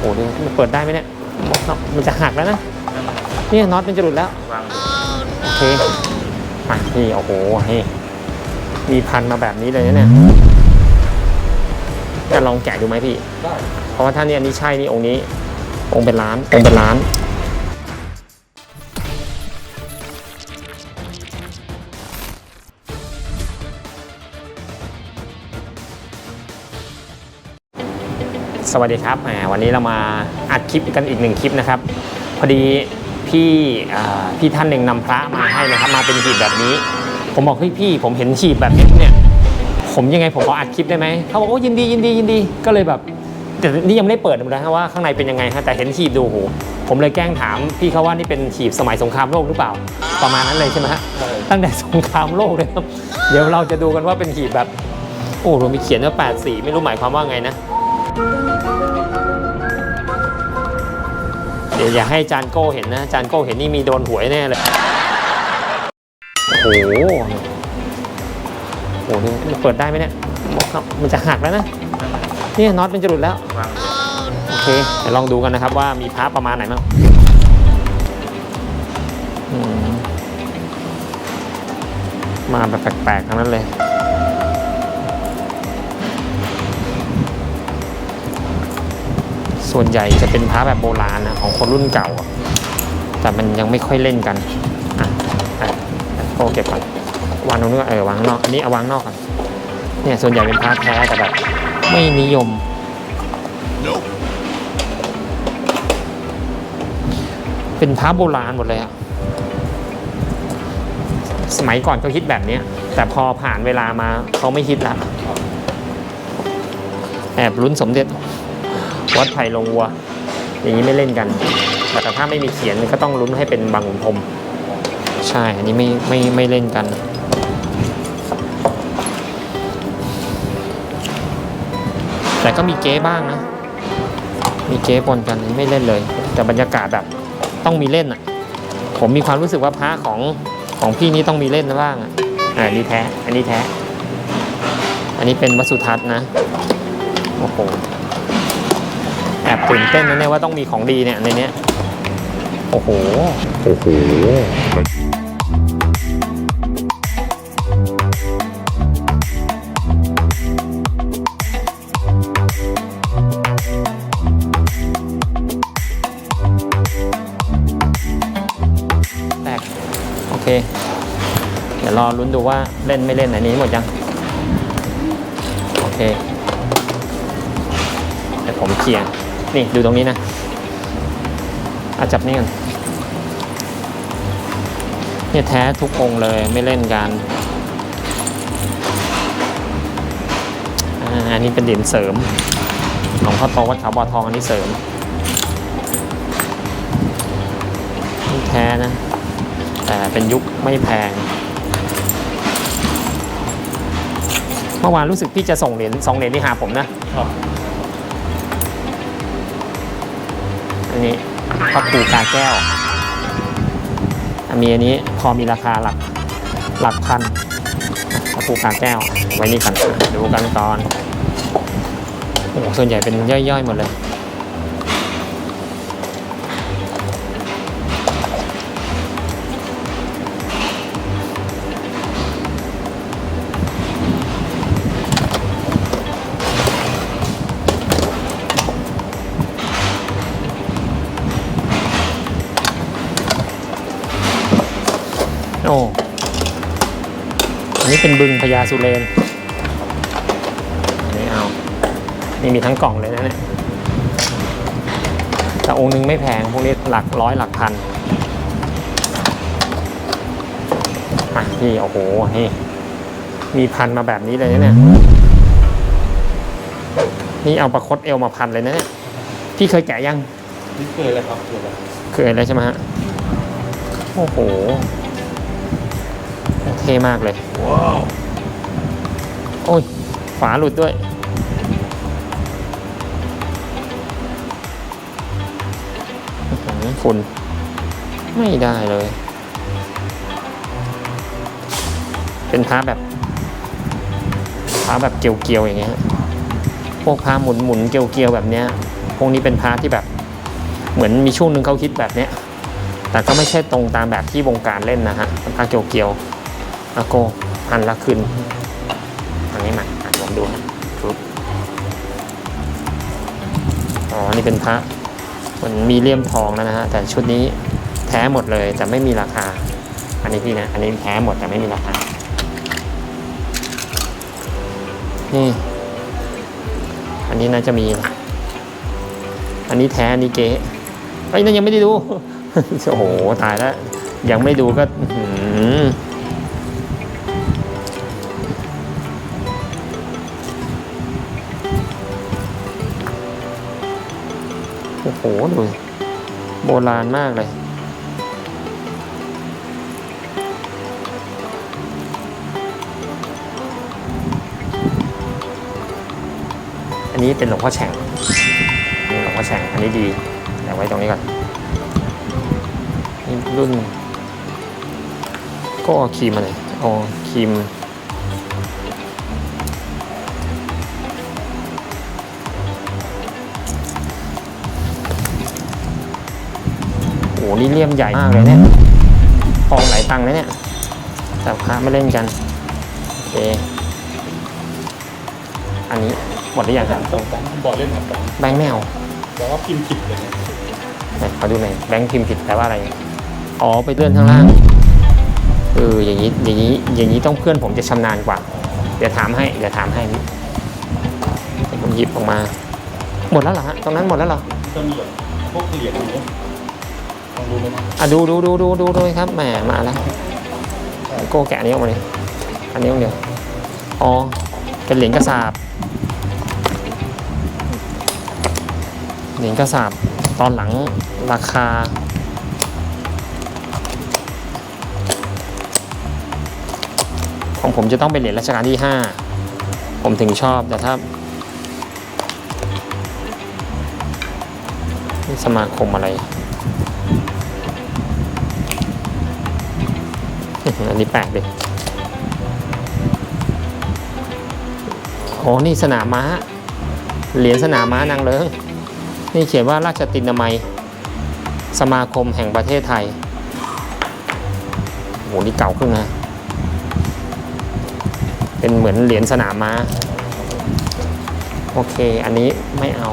โอ้โหมันเปิดได้ไหมเนี่ยน็อตมันจะหักแล้วนะนี่น็อตมันจะหลุดแล้วโอเคมานี่โอ้โหนี่มีพันมาแบบนี้เลยนะเนี่ยจะลองแกะดูไหมพี่ได้เพราะว่าถ้าเนี่ยอันนี้ใช่นี่องค์นี้ องค์เป็นล้านองค์เป็นล้าน สวัสดีครับวันนี้เรามาอัดคลิปกันอีกหนึ่งคลิปนะครับ พอดีพี่พี่ท่านหนึ่งนำพระมาให้นะครับมาเป็นหีบแบบนี้ ผมบอกเฮ้ยพี่ผมเห็นหีบแบบนี้เนี่ยผมยังไงผมขออัดคลิปได้ไหมเขาบอกโอ้ยินดียินดียินดีก็เลยแบบแต่นี่ยังไม่ได้เปิดดูนะว่าข้างในเป็นยังไงฮะแต่เห็นหีบดูโหผมเลยแกล้งถามพี่เขาว่านี่เป็นหีบสมัยสงครามโลกหรือเปล่า ประมาณนั้นเลยใช่ไหมฮะตั้งแต่สงครามโลกเลยครับเดี๋ยวเราจะดูกันว่าเป็นหีบแบบโอ้โหมีเขียนว่า8สีไม่รู้หมายความว่าไงนะ ดี๋ยวอย่าให้จานโก้เห็นนะ จานโก้เห็นนี่มีโดนหวยแน่เลย โอ้โห โอ้โหนี่มันเปิดได้ไหมเนี่ยครับมันจะหักแล้วนะ นี่น็อตมันจะหลุดแล้ว โอเค เดี๋ยวลองดูกันนะครับว่ามีพระประมาณไหนบ้างมมาแบบแปลกๆทั้งนั้นเลย ส่วนใหญ่จะเป็นพระแบบโบราณนะของคนรุ่นเก่าอะแต่มันยังไม่ค่อยเล่นกันอะอะโอเก็บก่อนวางตรงนี้ก่อนเออวางข้างนอกอันนี้เอาวางนอกก่อนเนี่ยส่วนใหญ่เป็นพระแท้แต่แบบไม่นิยมเป็นพระโบราณหมดเลยอะสมัยก่อนเขาฮิตแบบเนี้ยแต่พอผ่านเวลามาเขาไม่ฮิตละแอบลุ้นสมเด็จ วัดไผ่ลงวัว อย่างนี้ไม่เล่นกัน แต่ถ้าไม่มีเขียนก็ต้องลุ้นให้เป็นบางขุนพรมใช่ อันนี้ไม่ไม่ไม่เล่นกัน แต่ก็มีเก๊บ้างนะ มีเก๊ปนกันไม่เล่นเลย แต่บรรยากาศแบบต้องมีเล่นอะ ผมมีความรู้สึกว่าพระของของพี่นี้ต้องมีเล่นนะบ้างอะอันนี้แท้ อันนี้แท้ อันนี้เป็นวัสุทัศน์นะ โอ้โห อบตื่นเต้นนะเนี่ยว่าต้องมีของดีเนี่ยในเนี้ยโอ้โห โอ้โหแตกโอเค เดี๋ยวรอลุ้นดูว่าเล่นไม่เล่นอันนี้หมดยัง โอเค เดี๋ยวผมเคลียร์ นี่ดูตรงนี้นะอาจับนี่กันเนี่ยแท้ทุกองเลยไม่เล่นกันอันนี้เป็นเหรียญเสริมหลวงพ่อโตวัดขาบ่อทองอันนี้เสริมนี่แท้นะ แต่เป็นยุคไม่แพง เมื่อวานรู้สึกพี่จะส่งเหรียญสองเหรียญที่หาผมนะ พระครูกาแก้วอะมีอันนี้พอมีราคาหลักหลักพันพระครูกาแก้ว ไว้นี่กันดูกันก่อนโอ้ส่วนใหญ่เป็นย่อยๆหมดเลย นนี้เป็นบึงพญาสุเรนอันนี้เอา นี่มีทั้งกล่องเลยนะเนี่ย แต่องค์หนึงไม่แพง พวกนี้หลักร้อยหลักพันมาพี่โอ้โห นี่ มีพันมาแบบนี้เลยนะเนี่ย นี่เอาประคดเอวมาพันเลยนะเนี่ย พี่เคยแกะยังนี่เคยแล้วครับเคยแล้วเคยเลยใช่ไหมฮะ โอ้โหเท่มากเลยว้าวโอ้ย ฝาหลุดด้วยอื้อหือฝุ่น ไม่ได้เลย เป็นพระแบบพระแบบเกลียวๆอย่างเงี้ย พวกพระหมุนหมุนๆเกลียวๆแบบเนี้ย พวกนี้เป็นพระที่แบบ เหมือนมีช่วงหนึ่งเขาคิดแบบเนี้ยแต่ก็ไม่ใช่ตรงตามแบบที่วงการเล่นนะฮะเป็นพระเกียวๆ อาโกพันละคืนอันนี้มาอะลองดูนะปึ๊บอ๋อ นี่เป็นพระมันมีเลี่ยมทองแล้วนะฮะ แต่ชุดนี้แท้หมดเลยแต่ไม่มีราคา อันนี้พี่นะ อันนี้แท้หมดแต่ไม่มีราคา นี่ อันนี้น่าจะมี อันนี้แท้อันนี้เก๊ไอ้นั่นยังไม่ได้ดู โอ้โห ตายแล้ว ยังไม่ดูก็ อื โอ้โหดูโบราณมากเลย อันนี้เป็นหลวงพ่อแฉ่งนี่หลวงพ่อแฉ่งอันนี้ดีเดี๋ยวไว้ตรงนี้ก่อนนี่รุ่น ก็ครีมอะไรอ๋อครีม โอ้โหนี่เลี่ยมใหญ่มากเลยเนี่ยทองหลายตังค์เลยเนี่ยแต่พระไม่เล่นกัน โอเค อันนี้หมดหรือยังครับต้องต้องบอกเล่นครับแบงค์ไม่เอาแต่ว่าพิมพ์ผิดเลยนะไหนขอดูหน่อยแบงค์พิมพ์ผิดแปลว่าอะไร อ๋อ ไปเลื่อนข้างล่าง เออ อย่างนี้ อย่างนี้ อย่างนี้ต้องเพื่อนผมจะชำนาญกว่า เดี๋ยวถามให้ เดี๋ยวถามให้เดี๋ยวผมหยิบออกมา หมดแล้วเหรอฮะ ตรงนั้นหมดแล้วเหรอจะมีแบบพวกเหรียญอย่างเงี้ยล องดูไหมครับอะดูดูดูดูดูดูครับแหมมาแล้วโก้แกะอันนี้ออกมาเลยอันนี้องเดียวอ๋อเป็นเหรียญกระสาบเหรียญกระสาบตอนหลังราคาของผมจะต้องเป็นเหรียญรัชกาลที่ 5 ผมถึงชอบแต่ถ้าสมาคมอะไร อันนี้แปลกดิโอ้นี่สนามม้า เหรียญสนามม้านางเลิงนี่เขียนว่าราชตินามัย สมาคมแห่งประเทศไทยโหนี่เก่าขึ้นนะ เป็นเหมือนเหรียญสนามม้า โอเค อันนี้ไม่เอา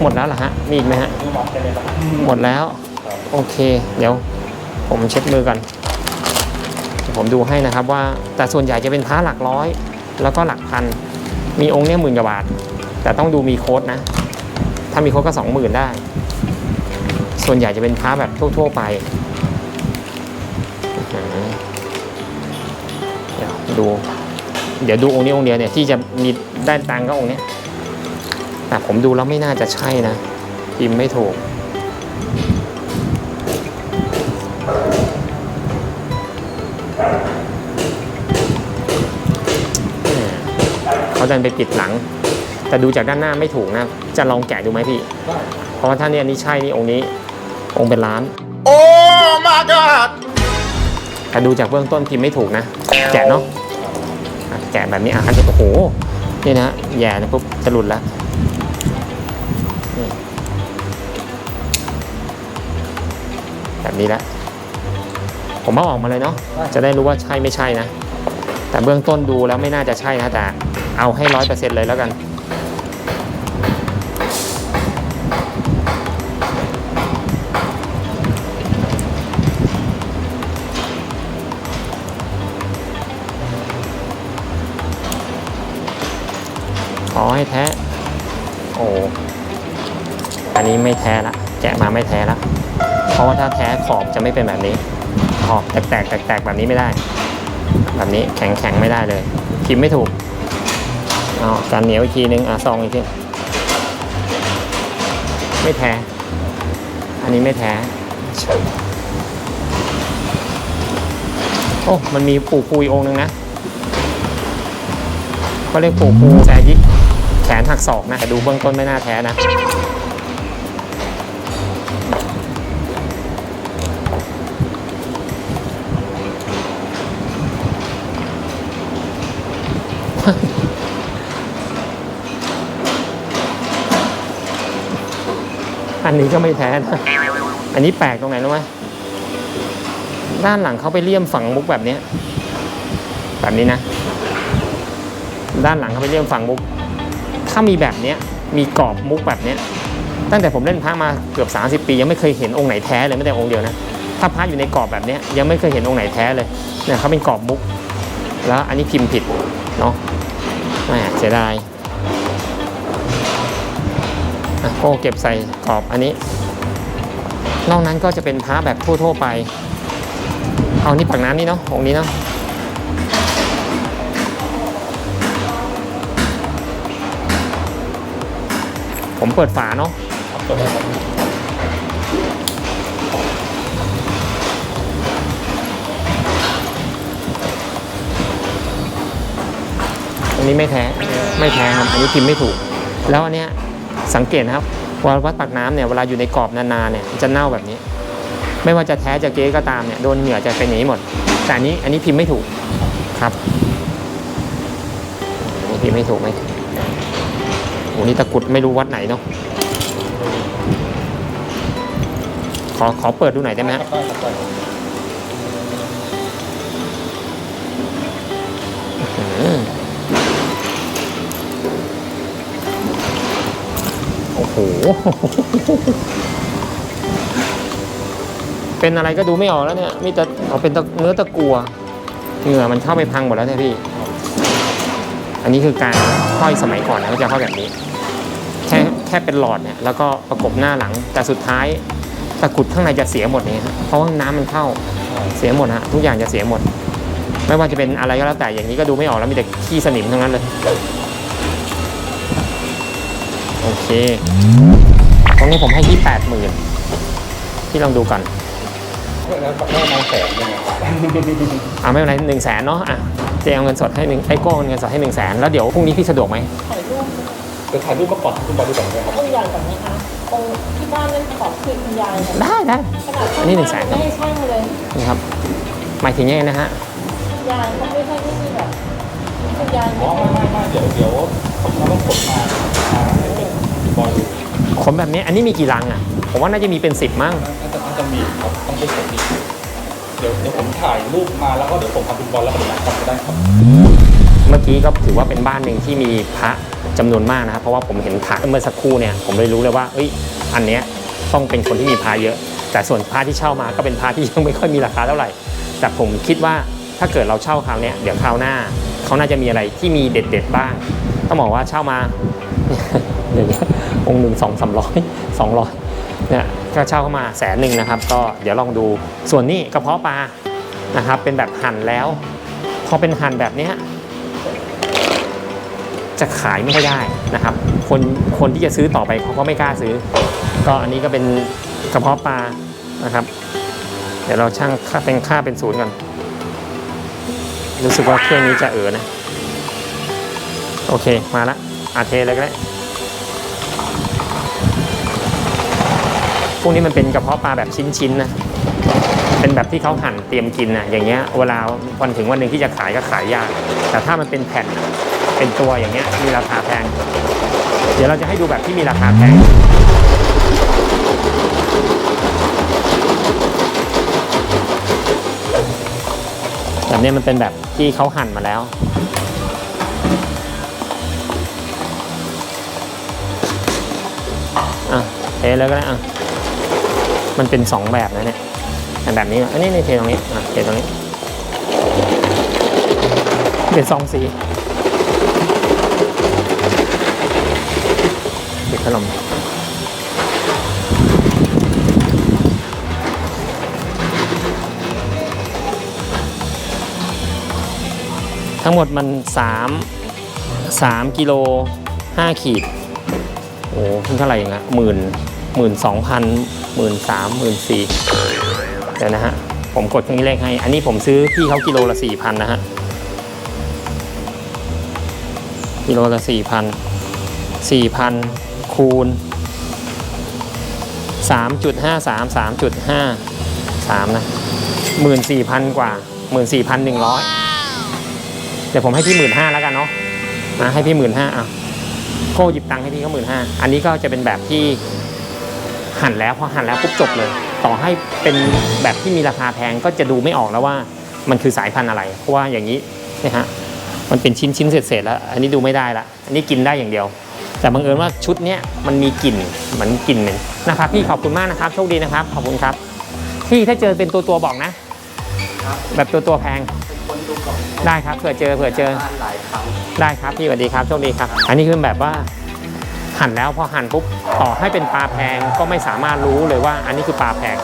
หมดแล้วเหรอฮะ มีอีกไหมฮะ หมดแล้ว โอเค เดี๋ยว ผมเช็ดมือกัน ผมดูให้นะครับว่าแต่ส่วนใหญ่จะเป็นพระหลักร้อย แล้วก็หลักพัน มีองค์เนี้ยหมื่นกว่าบาท แต่ต้องดูมีโค้ดนะ ถ้ามีโค้ดก็สองหมื่นได้ ส่วนใหญ่จะเป็นพระแบบทั่ว ๆ ไปเดี๋ยวดู เดี๋ยวดูองค์นี้องค์เดียวเนี่ยที่จะมีได้ตังก็องค์นี้แต่ผมดูแล้วไม่น่าจะใช่นะพิมไม่ถูก เขาดันไปปิดหลัง แต่ดูจากด้านหน้าไม่ถูกนะ จะลองแกะดูไหมพี่ได้เพราะว่าถ้าเนี่ยอันนี้ใช่นี่องค์นี้ องค์เป็นล้าน โอ้ my god แต่ดูจากเบื้องต้นพิมพ์ไม่ถูกนะ แกะเนาะอะแกะแบบนี้อะอันนี้โอ้โห นี่นะแย่นะปุ๊บจะหลุดแล้วนี่แบบนี้ละผมเอาออกมาเลยเนาะจะได้รู้ว่าใช่ไม่ใช่นะ แต่เบื้องต้นดูแล้วไม่น่าจะใช่นะแต่ เอาให้ร้อยเปอร์เซ็นต์เลยแล้วกัน ขอให้แท้ โอ้ อันนี้ไม่แท้ละ แกะมาไม่แท้ละ เพราะว่าถ้าแท้ขอบจะไม่เป็นแบบนี้ ขอบแตกแตกแตกแตกแบบนี้ไม่ได้ แบบนี้แข็งแข็งไม่ได้เลยพิมพ์ไม่ถูก เอาการเหนียวอีกทีนึงอะซองอีกทีไม่แท้ อันนี้ไม่แท้ โอ้ มันมีปู่ปูอีกองค์นึงนะเขาเรียกปู่ปูแซยิกแขนหักศอกนะแต่ดูเบื้องต้นไม่น่าแท้นะ นนี้ก็ไม่แท้นะอันนี้แปลกตรงไหนรู้ไหมด้านหลังเขาไปเลี่ยมฝังมุกแบบเนี้ยแบบนี้นะ ด้านหลังเขาไปเลี่ยมฝังมุก ถ้ามีแบบเนี้ยมีกรอบมุกแบบเนี้ยตั้งแต่ผมเล่นพระมาเกือบ 30 ปี ยังไม่เคยเห็นองค์ไหนแท้เลยไม่แต่องค์เดียวนะถ้าพระอยู่ในกรอบแบบเนี้ยยังไม่เคยเห็นองค์ไหนแท้เลยเนี่ยเขาเป็นกรอบมุก แล้วอันนี้พิมพ์ผิดเนาะแหมเสียดาย ก้เก็บใส่กรอบอันนี้ นอกนั้นก็จะเป็นพระแบบทั่ว ๆ ไป เอานี่ปากน้ำนี่เนาะองนี้เนาะผมเปิดฝาเนาะอันนี้ไม่แท้ ไม่แท้ครับ อันนี้พิมพ์ไม่ถูก แล้วอันเนี้ย สังเกตนะครับว่าวัดปากน้ำเนี่ยเวลาอยู่ในกรอบนานๆเนี่ยจะเน่าแบบนี้ ไม่ว่าจะแท้จะเก๊ก็ตามเนี่ยโดนเหงื่อจะเป็นอย่างนี้หมด แต่อันนี้อันนี้พิมพ์ไม่ถูกครับอันนี้พิมพ์ไม่ถูกไหมโอ้นี่ตะกุดไม่รู้วัดไหนเนาะขอขอเปิดดูหน่อยได้ไหมครับ โห เป็นอะไรก็ดูไม่ออกแล้วเนี่ยมีแต่เอาเป็นเนื้อตะกัวเหงื่อมันเข้าไปพังหมดแล้วเนี่ยพี่ อันนี้คือการห้อยสมัยก่อนนะเขาจะห้อยแบบนี้ แค่แค่เป็นหลอดเนี่ยแล้วก็ประกบหน้าหลัง แต่สุดท้ายตะกุดข้างในจะเสียหมดเนี่ยเพราะว่าน้ำมันเข้าเสียหมดฮะทุกอย่างจะเสียหมด ไม่ว่าจะเป็นอะไรก็แล้วแต่อย่างนี้ก็ดูไม่ออกแล้วมีแต่ขี้สนิมทั้งนั้นเลย โอเค ตรงนี้ผมให้ที่แปดหมื่นที่ลองดูก่อนแล้วแล้วประมาณแสนยังไงครับอ่าไม่เป็นไรหนึ่งแสนเนาะอะเจเอาเงินสดให้หนึ่งไอ้โก้เอาเงินสดให้หนึ่งแสนแล้วเดี๋ยวพรุ่งนี้พี่สะดวกไหมถ่ายรูปเดี๋ยวถ่ายรูปมาก่อนคุณบอลดูก่อนเลยครับองค์ใหญ่ก่อนนะคะองค์ที่บ้านนั่นขอคืนคุณยายนะได้ได้ขนาดอันนี้หนึ่งแสนครับไม่ให้ช่างเลยนี่ครับหมายถึงยังไงนะฮะคุณยายเขาไม่ใช่ที่แบบคุณยายอ๋อไม่ไม่ไม่เดี๋ยวเดี๋ยวผมต้องขนมามาให้เป็น บอลดูขนแบบนี้อันนี้มีกี่ลังอะ ผมว่าน่าจะมีเป็นสิบมั้งน่าจะน่าจะมีครับต้องไปขนอีกเดี๋ยวเดี๋ยวผมถ่ายรูปมาแล้วก็เดี๋ยวผมทำเป็นบอลแล้วก็เดี๋ยวทำก็ได้ครับ เมื่อกี้ก็ถือว่าเป็นบ้านหนึ่งที่มีพระจำนวนมากนะครับ เพราะว่าผมเห็นพระเมื่อสักครู่เนี่ย ผมเลยรู้เลยว่าเอ้ยอันเนี้ยต้องเป็นคนที่มีพระเยอะ แต่ส่วนพระที่เช่ามาก็เป็นพระที่ยังไม่ค่อยมีราคาเท่าไหร่ แต่ผมคิดว่าถ้าเกิดเราเช่าคราวเนี้ยเดี๋ยวคราวหน้าเขาน่าจะมีอะไรที่มีเด็ด ๆ บ้าง ต้องบอกว่าเช่ามา เดี๋ยวนี้องค์หนึ่งสองสามร้อยสองร้อยเนี่ยก็เช่าเข้ามาแสนหนึ่งนะครับ ก็เดี๋ยวลองดูส่วนนี้กระเพาะปลานะครับ เป็นแบบหั่นแล้ว พอเป็นหั่นแบบเนี้ยจะขายไม่ค่อยได้นะครับ คนคนที่จะซื้อต่อไปเขาก็ไม่กล้าซื้อ ก็อันนี้ก็เป็นกระเพาะปลานะครับ เดี๋ยวเราช่างค่าเป็นค่าเป็นศูนย์ก่อนรู้สึกว่าเครื่องนี้จะเออนะ โอเคมาละ อาเทเลยก็ได้พวกนี้มันเป็นกระเพาะปลาแบบชิ้นๆนะ เป็นแบบที่เขาหั่นเตรียมกินนะอย่างเงี้ย เวลาวันถึงวันหนึ่งที่จะขายก็ขายยาก แต่ถ้ามันเป็นแผ่น เป็นตัวอย่างเงี้ย มีราคาแพง เดี๋ยวเราจะให้ดูแบบที่มีราคาแพงแบบนี้มันเป็นแบบที่เขาหั่นมาแล้ว ทเลยก็ได้อะมันเป็นสองแบบนะเนี่ยแบบนี้อันนี้ในเทตรงนี้อะเทตรงนี้ เป็นซองสีปิดพัดลมทั้งหมดมัน 3 3กิโล5ขีด โอ้เพิ่งเท่าไหร่เองอะหมื่น หมื่นสองพันหมื่นสามหมื่นสี่เดี๋ยวนะฮะ ผมกดเครื่องนี้เลขให้ อันนี้ผมซื้อพี่เขากิโลละสี่พันนะฮะ กิโลละสี่พันสี่พันคูณสามจุดห้าสามสามจุดห้าสามนะหมื่นสี่พันกว่าหมื่นสี่พันหนึ่งร้อยเดี๋ยวผมให้พี่หมื่นห้าแล้วกันเนาะนะให้พี่หมื่นห้าอะโก้หยิบตังค์ให้พี่ก็หมื่นห้าอันนี้ก็จะเป็นแบบที่ หั่นแล้วพอหั่นแล้วปุ๊บจบเลย ต่อให้เป็นแบบที่มีราคาแพงก็จะดูไม่ออกแล้วว่ามันคือสายพันธุ์อะไร เพราะว่าอย่างนี้นะฮะมันเป็นชิ้นชิ้นๆเศษๆแล้ว อันนี้ดูไม่ได้ละอันนี้กินได้อย่างเดียว แต่บังเอิญว่าชุดเนี้ยมันมีกลิ่นเหมือนกลิ่นเหม็นนะครับพี่ขอบคุณมากนะครับโชคดีนะครับขอบคุณครับพี่ถ้าเจอเป็นตัวตัวๆบอกนะ แบบตัวตัวๆแพงได้ครับเผื่อเจอเผื่อเจอหลายครั้งได้ครับพี่สวัสดีครับโชคดีครับ อันนี้คือแบบว่า หั่นแล้วพอหั่นปุ๊บต่อให้เป็นปลาแพงก็ไม่สามารถรู้เลยว่าอันนี้คือปลาแพง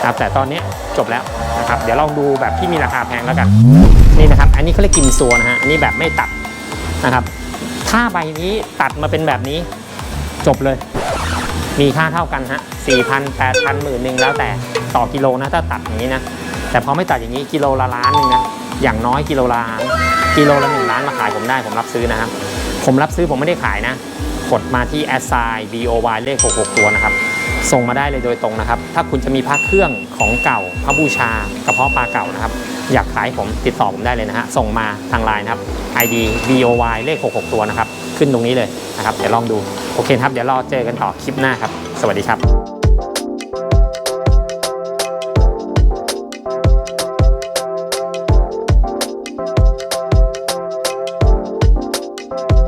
นะครับแต่ตอนนี้จบแล้วนะครับเดี๋ยวลองดูแบบที่มีราคาแพงแล้วกันนี่นะครับ อันนี้เขาเรียกกิมซัวนะฮะอันนี้แบบไม่ตัดนะครับ ถ้าใบนี้ตัดมาเป็นแบบนี้จบเลย มีค่าเท่ากันฮะสี่พันแปดพันหมื่นหนึ่งแล้วแต่ต่อกิโลนะถ้าตัดอย่างนี้นะแต่พอไม่ตัดอย่างนี้กิโลละล้านหนึ่งนะอย่างน้อยกิโลละล้านกิโลละหนึ่งล้านมาขายผมได้ผมรับซื้อนะครับผมรับซื้อผมไม่ได้ขายนะ กดมาที่ a s i g n b o y เลข 66 ตัวนะครับ ส่งมาได้เลยโดยตรงนะครับ ถ้าคุณจะมีพระเครื่องของเก่าพระบูชากระเพาะปลาเก่านะครับ อยากขายผมติดต่อผมได้เลยนะฮะ ส่งมาทางไลน์นะครับ id b o y เลข 66 ตัวนะครับ ขึ้นตรงนี้เลยนะครับ เดี๋ยวลองดู โอเคครับ เดี๋ยวรอเจอกันต่อคลิปหน้าครับ สวัสดีครับ